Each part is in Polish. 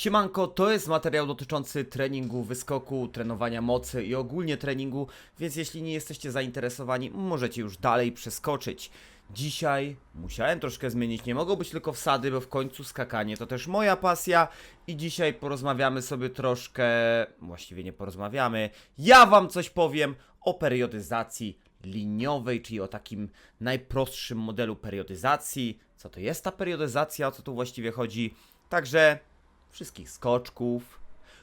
Siemanko, to jest materiał dotyczący treningu, wyskoku, trenowania mocy i ogólnie treningu, więc jeśli nie jesteście zainteresowani, możecie już dalej przeskoczyć. Dzisiaj musiałem troszkę zmienić, nie mogą być tylko wsady, bo w końcu skakanie to też moja pasja i dzisiaj porozmawiamy sobie troszkę, właściwie nie porozmawiamy, ja wam coś powiem o periodyzacji liniowej, czyli o takim najprostszym modelu periodyzacji, co to jest ta periodyzacja, o co tu właściwie chodzi. Także wszystkich skoczków,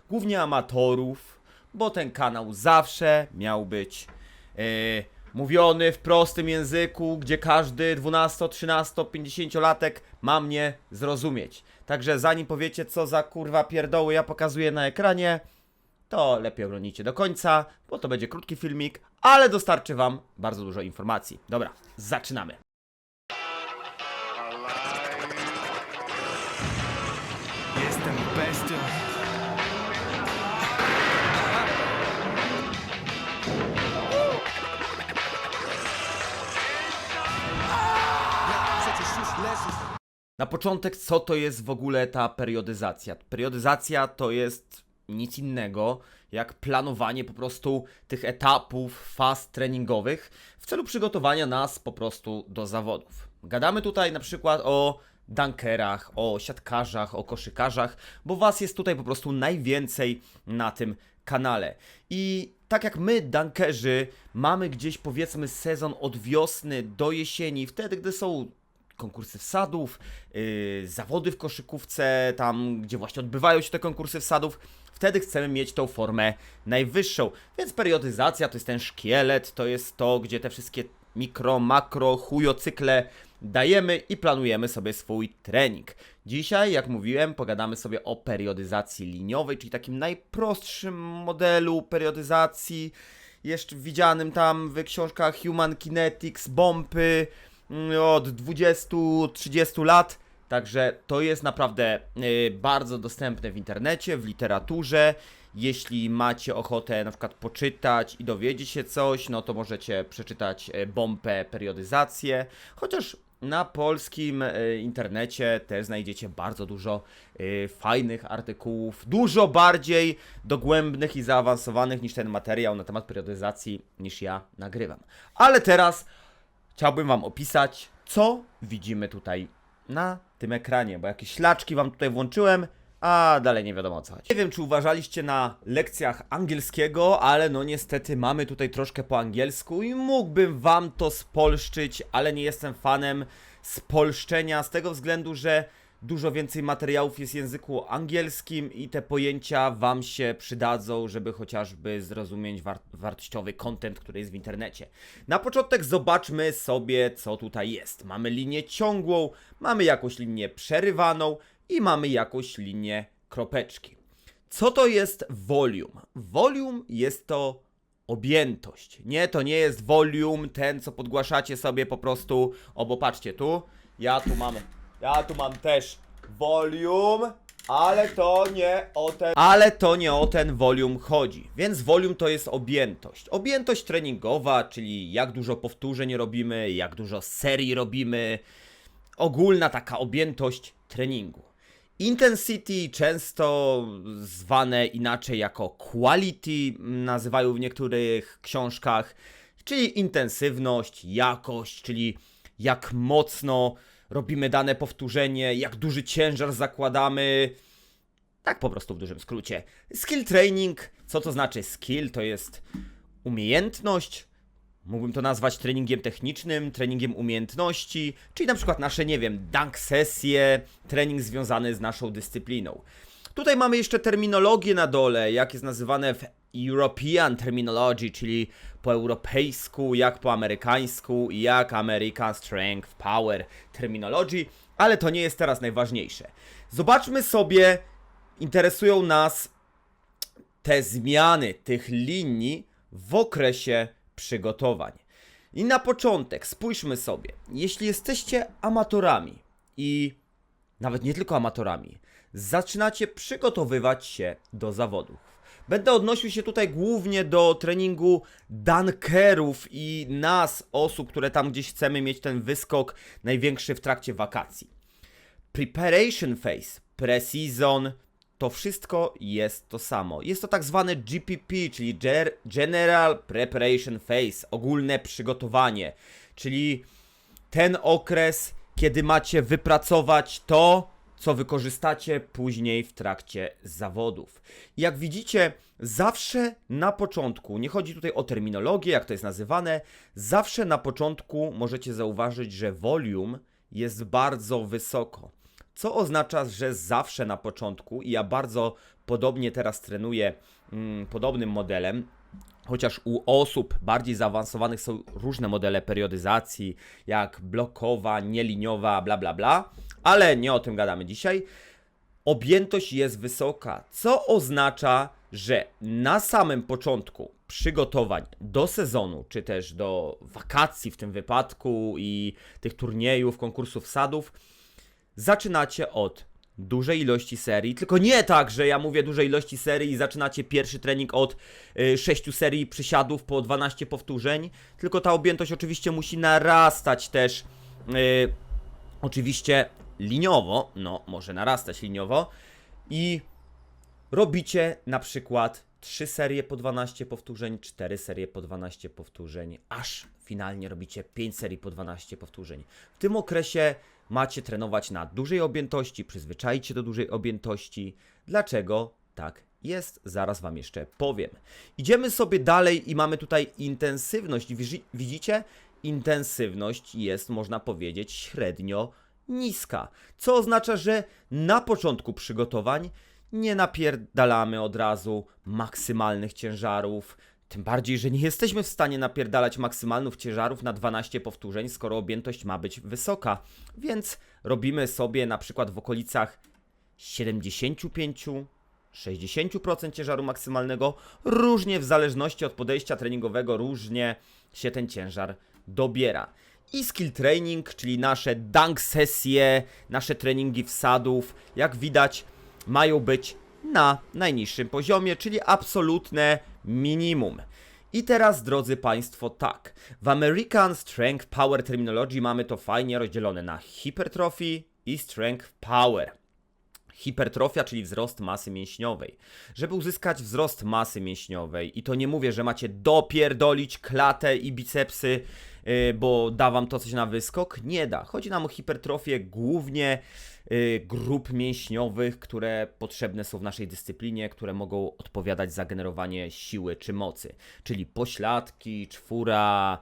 głównie amatorów, bo ten kanał zawsze miał być e, mówiony w prostym języku, gdzie każdy 12, 13, 50 latek ma mnie zrozumieć. Także zanim powiecie, co za kurwa pierdoły ja pokazuję na ekranie, to lepiej oglądnijcie do końca, bo to będzie krótki filmik, ale dostarczy wam bardzo dużo informacji. Dobra, zaczynamy. Leżysz. Na początek, co to jest w ogóle ta periodyzacja? Periodyzacja to jest nic innego jak planowanie po prostu tych etapów, faz treningowych w celu przygotowania nas po prostu do zawodów. Gadamy tutaj na przykład o dunkerach, o siatkarzach, o koszykarzach, bo was jest tutaj po prostu najwięcej na tym kanale. I tak jak my, dunkerzy, mamy gdzieś powiedzmy sezon od wiosny do jesieni, wtedy gdy są konkursy wsadów, yy, zawody w koszykówce, tam gdzie właśnie odbywają się te konkursy wsadów, wtedy chcemy mieć tą formę najwyższą. Więc periodyzacja to jest ten szkielet, to jest to, gdzie te wszystkie mikro, makro, chujocykle dajemy i planujemy sobie swój trening. Dzisiaj, jak mówiłem, pogadamy sobie o periodyzacji liniowej, czyli takim najprostszym modelu periodyzacji, jeszcze widzianym tam w książkach Human Kinetics, Bomby, mm, od 20-30 lat. Także to jest naprawdę y, bardzo dostępne w internecie, w literaturze. Jeśli macie ochotę na przykład poczytać i dowiedzieć się coś, no to możecie przeczytać y, bombę periodyzację. Chociaż na polskim y, internecie też znajdziecie bardzo dużo y, fajnych artykułów, dużo bardziej dogłębnych i zaawansowanych niż ten materiał na temat periodyzacji, niż ja nagrywam. Ale teraz chciałbym Wam opisać, co widzimy tutaj na tym ekranie, bo jakieś ślaczki Wam tutaj włączyłem, a dalej nie wiadomo o co chodzi. Nie wiem, czy uważaliście na lekcjach angielskiego, ale no niestety mamy tutaj troszkę po angielsku i mógłbym Wam to spolszczyć, ale nie jestem fanem spolszczenia z tego względu, że dużo więcej materiałów jest w języku angielskim i te pojęcia Wam się przydadzą, żeby chociażby zrozumieć war wartościowy content, który jest w internecie. Na początek zobaczmy sobie, co tutaj jest. Mamy linię ciągłą, mamy jakąś linię przerywaną i mamy jakąś linię kropeczki. Co to jest volume? Volume jest to objętość. Nie, to nie jest volume, ten co podgłaszacie sobie po prostu. O, bo patrzcie tu, ja tu mam, ja tu mam też volume, ale to nie o ten, ale to nie o ten volume chodzi. Więc volume to jest objętość. Objętość treningowa, czyli jak dużo powtórzeń robimy, jak dużo serii robimy, ogólna taka objętość treningu. Intensity, często zwane inaczej jako quality, nazywają w niektórych książkach, czyli intensywność, jakość, czyli jak mocno robimy dane powtórzenie, jak duży ciężar zakładamy. Tak po prostu w dużym skrócie. Skill training, co to znaczy skill? To jest umiejętność, Mógłbym to nazwać treningiem technicznym, treningiem umiejętności, czyli na przykład nasze, nie wiem, dunk sesje, trening związany z naszą dyscypliną. Tutaj mamy jeszcze terminologię na dole, jak jest nazywane w European Terminology, czyli po europejsku, jak po amerykańsku, jak American Strength Power Terminology, ale to nie jest teraz najważniejsze. Zobaczmy sobie, interesują nas te zmiany tych linii w okresie przygotowań. I na początek spójrzmy sobie, jeśli jesteście amatorami i nawet nie tylko amatorami, zaczynacie przygotowywać się do zawodów. Będę odnosił się tutaj głównie do treningu dunkerów i nas, osób, które tam gdzieś chcemy mieć ten wyskok największy w trakcie wakacji. Preparation phase, pre-season, to wszystko jest to samo. Jest to tak zwane GPP, czyli General Preparation Phase, ogólne przygotowanie, czyli ten okres, kiedy macie wypracować to, co wykorzystacie później w trakcie zawodów. Jak widzicie, zawsze na początku, nie chodzi tutaj o terminologię, jak to jest nazywane, zawsze na początku możecie zauważyć, że volume jest bardzo wysoko. Co oznacza, że zawsze na początku, i ja bardzo podobnie teraz trenuję mm, podobnym modelem, Chociaż u osób bardziej zaawansowanych są różne modele periodyzacji, jak blokowa, nieliniowa, bla bla bla, ale nie o tym gadamy dzisiaj. Objętość jest wysoka, co oznacza, że na samym początku przygotowań do sezonu, czy też do wakacji w tym wypadku i tych turniejów, konkursów sadów, zaczynacie od dużej ilości serii, tylko nie tak, że ja mówię dużej ilości serii i zaczynacie pierwszy trening od y, 6 serii przysiadów po 12 powtórzeń, tylko ta objętość oczywiście musi narastać też y, oczywiście liniowo, no może narastać liniowo i robicie na przykład 3 serie po 12 powtórzeń, 4 serie po 12 powtórzeń, aż finalnie robicie 5 serii po 12 powtórzeń. W tym okresie macie trenować na dużej objętości, przyzwyczajcie do dużej objętości. Dlaczego tak jest? Zaraz Wam jeszcze powiem. Idziemy sobie dalej i mamy tutaj intensywność. Widzi- Widzicie? Intensywność jest, można powiedzieć, średnio niska. Co oznacza, że na początku przygotowań nie napierdalamy od razu maksymalnych ciężarów. Tym bardziej, że nie jesteśmy w stanie napierdalać maksymalnych ciężarów na 12 powtórzeń, skoro objętość ma być wysoka. Więc robimy sobie na przykład w okolicach 75 60% ciężaru maksymalnego, różnie w zależności od podejścia treningowego, różnie się ten ciężar dobiera. I skill training, czyli nasze dunk sesje, nasze treningi wsadów, jak widać, mają być na najniższym poziomie, czyli absolutne minimum. I teraz, drodzy Państwo, tak. W American Strength Power Terminology mamy to fajnie rozdzielone na hypertrophy i strength power. Hipertrofia, czyli wzrost masy mięśniowej. Żeby uzyskać wzrost masy mięśniowej, i to nie mówię, że macie dopierdolić klatę i bicepsy, bo da wam to coś na wyskok. Nie da. Chodzi nam o hipertrofię głównie yy, grup mięśniowych, które potrzebne są w naszej dyscyplinie, które mogą odpowiadać za generowanie siły czy mocy. Czyli pośladki, czwóra,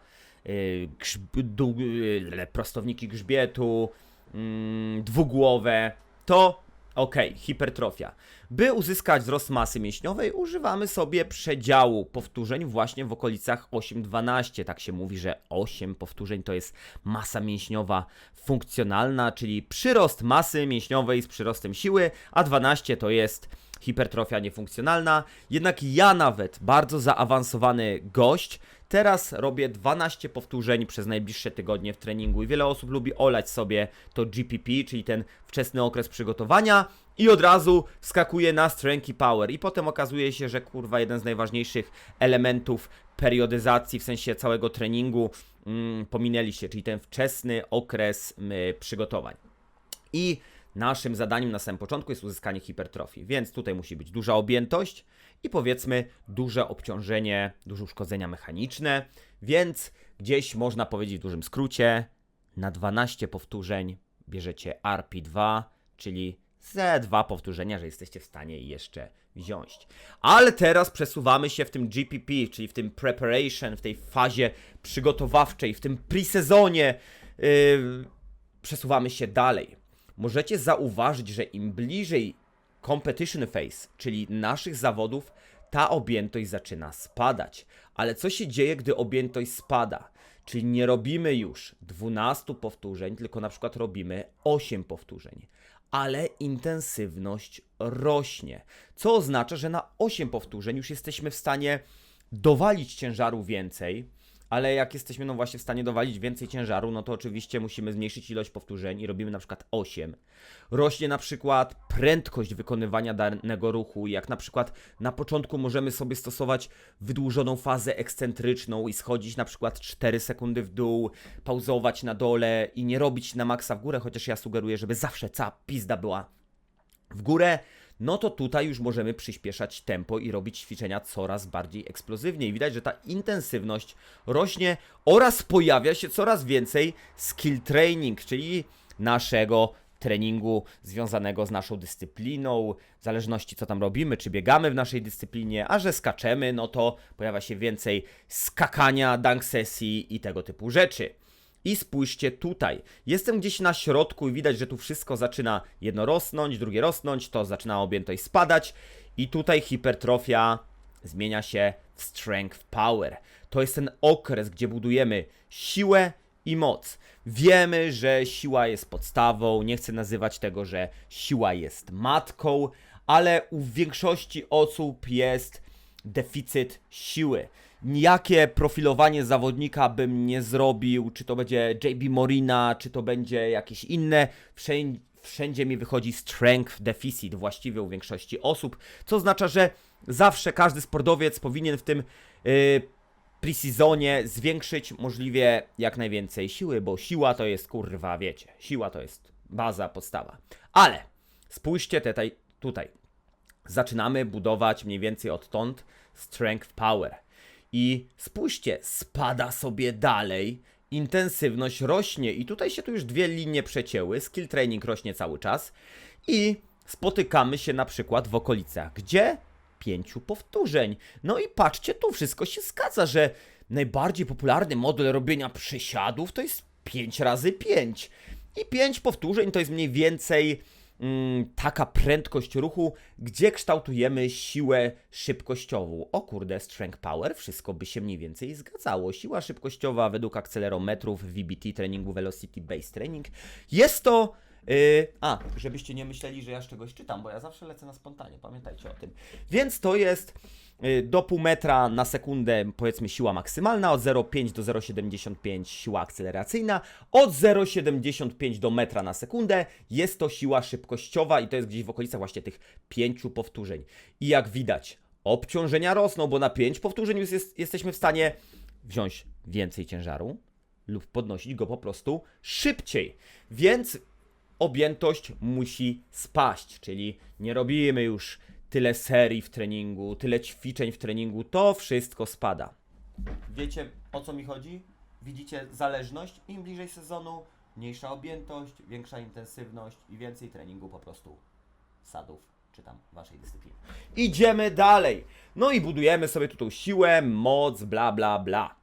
yy, grzb- prostowniki grzbietu, mm, dwugłowe. To Okej, hipertrofia. By uzyskać wzrost masy mięśniowej, używamy sobie przedziału powtórzeń właśnie w okolicach 8-12. Tak się mówi, że 8 powtórzeń to jest masa mięśniowa funkcjonalna, czyli przyrost masy mięśniowej z przyrostem siły, a 12 to jest hipertrofia niefunkcjonalna. Jednak ja nawet, bardzo zaawansowany gość, Teraz robię 12 powtórzeń przez najbliższe tygodnie w treningu i wiele osób lubi olać sobie to GPP, czyli ten wczesny okres przygotowania i od razu wskakuje na strength i power i potem okazuje się, że kurwa jeden z najważniejszych elementów periodyzacji, w sensie całego treningu mm, pominęliście, czyli ten wczesny okres mm, przygotowań. I naszym zadaniem na samym początku jest uzyskanie hipertrofii, więc tutaj musi być duża objętość i powiedzmy duże obciążenie, duże uszkodzenia mechaniczne, więc gdzieś można powiedzieć w dużym skrócie, na 12 powtórzeń bierzecie RP2, czyli ze dwa powtórzenia, że jesteście w stanie je jeszcze wziąć. Ale teraz przesuwamy się w tym GPP, czyli w tym preparation, w tej fazie przygotowawczej, w tym pre-sezonie. Yy, przesuwamy się dalej. Możecie zauważyć, że im bliżej competition phase, czyli naszych zawodów, ta objętość zaczyna spadać. Ale co się dzieje, gdy objętość spada? Czyli nie robimy już 12 powtórzeń, tylko na przykład robimy 8 powtórzeń. Ale intensywność rośnie. Co oznacza, że na 8 powtórzeń już jesteśmy w stanie dowalić ciężaru więcej, ale jak jesteśmy no właśnie w stanie dowalić więcej ciężaru, no to oczywiście musimy zmniejszyć ilość powtórzeń i robimy na przykład 8. Rośnie na przykład prędkość wykonywania danego ruchu, jak na przykład na początku możemy sobie stosować wydłużoną fazę ekscentryczną i schodzić na przykład 4 sekundy w dół, pauzować na dole i nie robić na maksa w górę, chociaż ja sugeruję, żeby zawsze cała pizda była w górę, no to tutaj już możemy przyspieszać tempo i robić ćwiczenia coraz bardziej eksplozywnie. I widać, że ta intensywność rośnie oraz pojawia się coraz więcej skill training, czyli naszego treningu związanego z naszą dyscypliną, w zależności co tam robimy, czy biegamy w naszej dyscyplinie, a że skaczemy, no to pojawia się więcej skakania, dunk sesji i tego typu rzeczy. I spójrzcie tutaj. Jestem gdzieś na środku i widać, że tu wszystko zaczyna jedno rosnąć, drugie rosnąć, to zaczyna objętość spadać i tutaj hipertrofia zmienia się w strength power. To jest ten okres, gdzie budujemy siłę i moc. Wiemy, że siła jest podstawą, nie chcę nazywać tego, że siła jest matką, ale u większości osób jest deficyt siły. Jakie profilowanie zawodnika bym nie zrobił, czy to będzie JB Morina, czy to będzie jakieś inne, wszędzie, wszędzie mi wychodzi strength deficit właściwie u większości osób, co oznacza, że zawsze każdy sportowiec powinien w tym yy, preseasonie zwiększyć możliwie jak najwięcej siły, bo siła to jest kurwa, wiecie, siła to jest baza, podstawa. Ale spójrzcie tutaj, tutaj. Zaczynamy budować mniej więcej odtąd strength power. I spójrzcie, spada sobie dalej, intensywność rośnie i tutaj się tu już dwie linie przecięły, skill training rośnie cały czas i spotykamy się na przykład w okolicach, gdzie pięciu powtórzeń. No i patrzcie, tu wszystko się zgadza, że najbardziej popularny model robienia przysiadów to jest 5 razy 5. I 5 powtórzeń to jest mniej więcej taka prędkość ruchu, gdzie kształtujemy siłę szybkościową. O kurde, strength power, wszystko by się mniej więcej zgadzało. Siła szybkościowa według akcelerometrów VBT treningu Velocity Base Training jest to Yy, a, żebyście nie myśleli, że ja z czegoś czytam, bo ja zawsze lecę na spontanie, pamiętajcie o tym. Więc to jest yy, do pół metra na sekundę, powiedzmy, siła maksymalna, od 0,5 do 0,75 siła akceleracyjna, od 0,75 do metra na sekundę jest to siła szybkościowa i to jest gdzieś w okolicach właśnie tych pięciu powtórzeń. I jak widać, obciążenia rosną, bo na 5 powtórzeń już jest, jesteśmy w stanie wziąć więcej ciężaru lub podnosić go po prostu szybciej. Więc objętość musi spaść, czyli nie robimy już tyle serii w treningu, tyle ćwiczeń w treningu, to wszystko spada. Wiecie o co mi chodzi? Widzicie zależność? Im bliżej sezonu, mniejsza objętość, większa intensywność i więcej treningu po prostu sadów, czy tam waszej dyscypliny. Idziemy dalej. No i budujemy sobie tu tą siłę, moc, bla bla bla.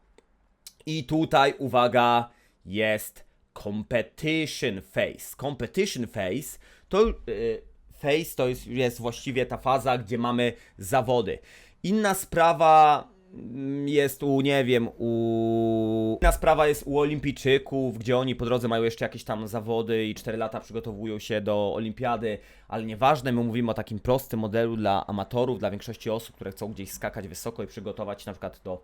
I tutaj, uwaga, jest competition phase. Competition phase to yy, phase to jest, jest właściwie ta faza, gdzie mamy zawody. Inna sprawa mm, jest u, nie wiem, u... Inna sprawa jest u olimpijczyków, gdzie oni po drodze mają jeszcze jakieś tam zawody i 4 lata przygotowują się do olimpiady, ale nieważne, my mówimy o takim prostym modelu dla amatorów, dla większości osób, które chcą gdzieś skakać wysoko i przygotować się na przykład do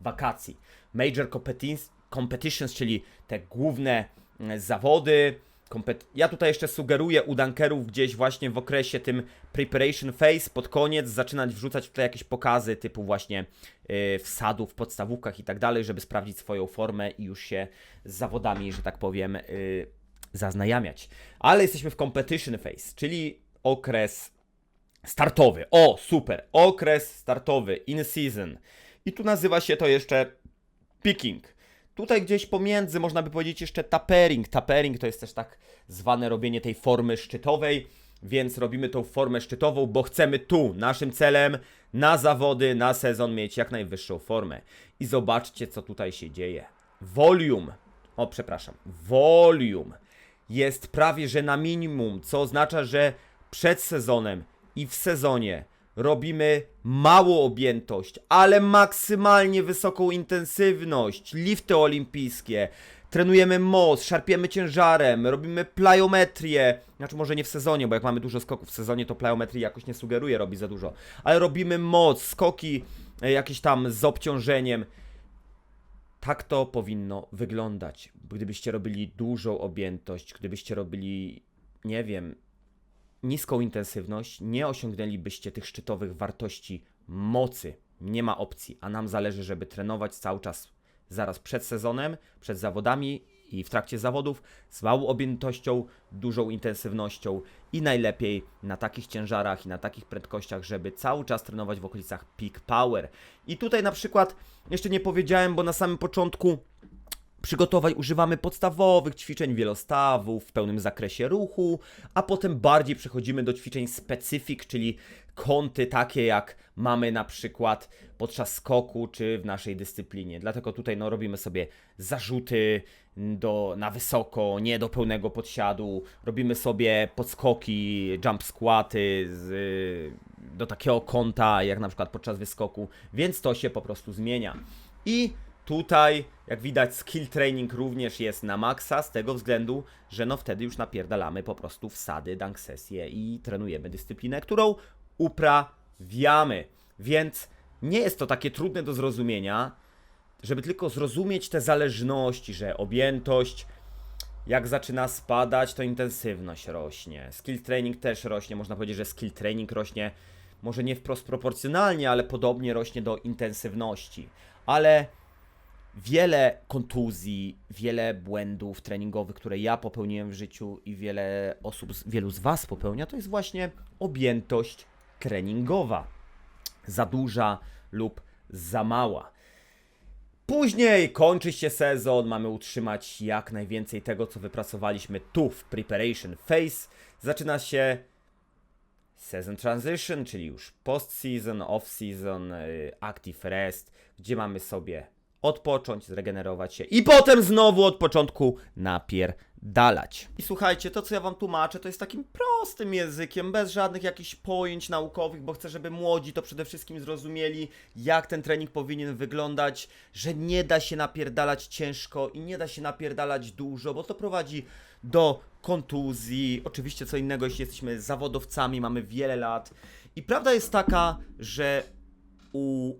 wakacji. Major competi- competitions, czyli te główne mm, zawody. Ja tutaj jeszcze sugeruję u dunkerów gdzieś właśnie w okresie tym preparation phase, pod koniec zaczynać wrzucać tutaj jakieś pokazy typu właśnie yy, wsadów podstawówkach i tak dalej, żeby sprawdzić swoją formę i już się z zawodami, że tak powiem, yy, zaznajamiać. Ale jesteśmy w competition phase, czyli okres startowy. O, super! Okres startowy, in season. I tu nazywa się to jeszcze picking. Tutaj gdzieś pomiędzy można by powiedzieć jeszcze tapering. Tapering to jest też tak zwane robienie tej formy szczytowej, więc robimy tą formę szczytową, bo chcemy tu, naszym celem, na zawody, na sezon mieć jak najwyższą formę. I zobaczcie, co tutaj się dzieje. Volume, o przepraszam, volume jest prawie że na minimum, co oznacza, że przed sezonem i w sezonie robimy małą objętość, ale maksymalnie wysoką intensywność, lifty olimpijskie, trenujemy moc, szarpiemy ciężarem, robimy plyometrię, znaczy może nie w sezonie, bo jak mamy dużo skoków w sezonie, to plyometrii jakoś nie sugeruje robić za dużo, ale robimy moc, skoki e, jakieś tam z obciążeniem. Tak to powinno wyglądać. Gdybyście robili dużą objętość, gdybyście robili, nie wiem, niską intensywność, nie osiągnęlibyście tych szczytowych wartości mocy. Nie ma opcji, a nam zależy, żeby trenować cały czas zaraz przed sezonem, przed zawodami i w trakcie zawodów z małą objętością, dużą intensywnością i najlepiej na takich ciężarach i na takich prędkościach, żeby cały czas trenować w okolicach peak power. I tutaj na przykład jeszcze nie powiedziałem, bo na samym początku przygotowań używamy podstawowych ćwiczeń wielostawów w pełnym zakresie ruchu, a potem bardziej przechodzimy do ćwiczeń specyfik, czyli kąty takie jak mamy na przykład podczas skoku czy w naszej dyscyplinie. Dlatego tutaj no, robimy sobie zarzuty do, na wysoko, nie do pełnego podsiadu, robimy sobie podskoki, jump squaty z, do takiego kąta jak na przykład podczas wyskoku, więc to się po prostu zmienia. I Tutaj, jak widać, skill training również jest na maksa, z tego względu, że no wtedy już napierdalamy po prostu wsady, dunk sesje i trenujemy dyscyplinę, którą uprawiamy. Więc nie jest to takie trudne do zrozumienia, żeby tylko zrozumieć te zależności, że objętość, jak zaczyna spadać, to intensywność rośnie. Skill training też rośnie, można powiedzieć, że skill training rośnie może nie wprost proporcjonalnie, ale podobnie rośnie do intensywności. Ale wiele kontuzji, wiele błędów treningowych, które ja popełniłem w życiu i wiele osób, wielu z Was popełnia, to jest właśnie objętość treningowa. Za duża lub za mała. Później kończy się sezon, mamy utrzymać jak najwięcej tego, co wypracowaliśmy tu w Preparation Phase. Zaczyna się Season Transition, czyli już post-season, off-season, y, active rest, gdzie mamy sobie odpocząć, zregenerować się i potem znowu od początku napierdalać. I słuchajcie, to co ja wam tłumaczę, to jest takim prostym językiem, bez żadnych jakichś pojęć naukowych, bo chcę, żeby młodzi to przede wszystkim zrozumieli, jak ten trening powinien wyglądać, że nie da się napierdalać ciężko i nie da się napierdalać dużo, bo to prowadzi do kontuzji. Oczywiście co innego, jeśli jesteśmy zawodowcami, mamy wiele lat. I prawda jest taka, że u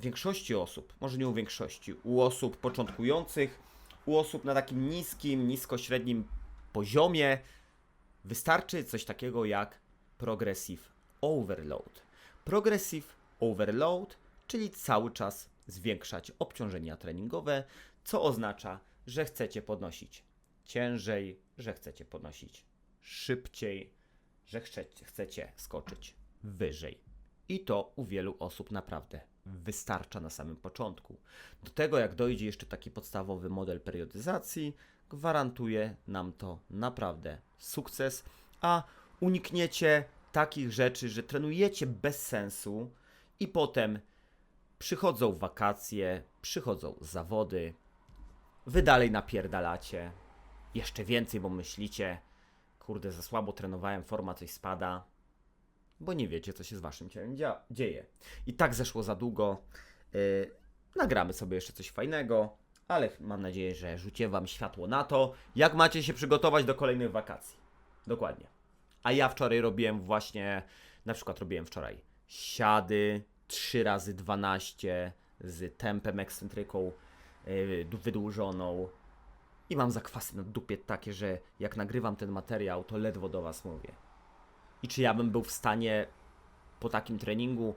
większości osób, może nie u większości, u osób początkujących, u osób na takim niskim, nisko-średnim poziomie, wystarczy coś takiego jak progressive overload. Progressive overload, czyli cały czas zwiększać obciążenia treningowe, co oznacza, że chcecie podnosić ciężej, że chcecie podnosić szybciej, że chcecie, skoczyć wyżej. I to u wielu osób naprawdę wystarcza na samym początku. Do tego, jak dojdzie jeszcze taki podstawowy model periodyzacji, gwarantuje nam to naprawdę sukces, a unikniecie takich rzeczy, że trenujecie bez sensu i potem przychodzą wakacje, przychodzą zawody, wy dalej napierdalacie, jeszcze więcej, bo myślicie, kurde, za słabo trenowałem, forma coś spada, bo nie wiecie, co się z waszym ciałem dzia- dzieje. I tak zeszło za długo. Yy, nagramy sobie jeszcze coś fajnego, ale mam nadzieję, że rzucię wam światło na to, jak macie się przygotować do kolejnych wakacji. Dokładnie. A ja wczoraj robiłem właśnie, na przykład robiłem wczoraj siady 3 razy 12 z tempem ekscentryką yy, wydłużoną. I mam zakwasy na dupie takie, że jak nagrywam ten materiał, to ledwo do was mówię. I czy ja bym był w stanie po takim treningu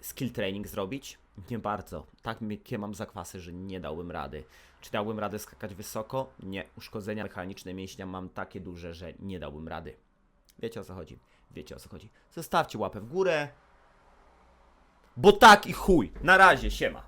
skill training zrobić? Nie bardzo. Tak jakie mam zakwasy, że nie dałbym rady. Czy dałbym radę skakać wysoko? Nie. Uszkodzenia mechaniczne mięśnia mam takie duże, że nie dałbym rady. Wiecie o co chodzi? Wiecie o co chodzi. Zostawcie łapę w górę. Bo tak i chuj. Na razie, siema.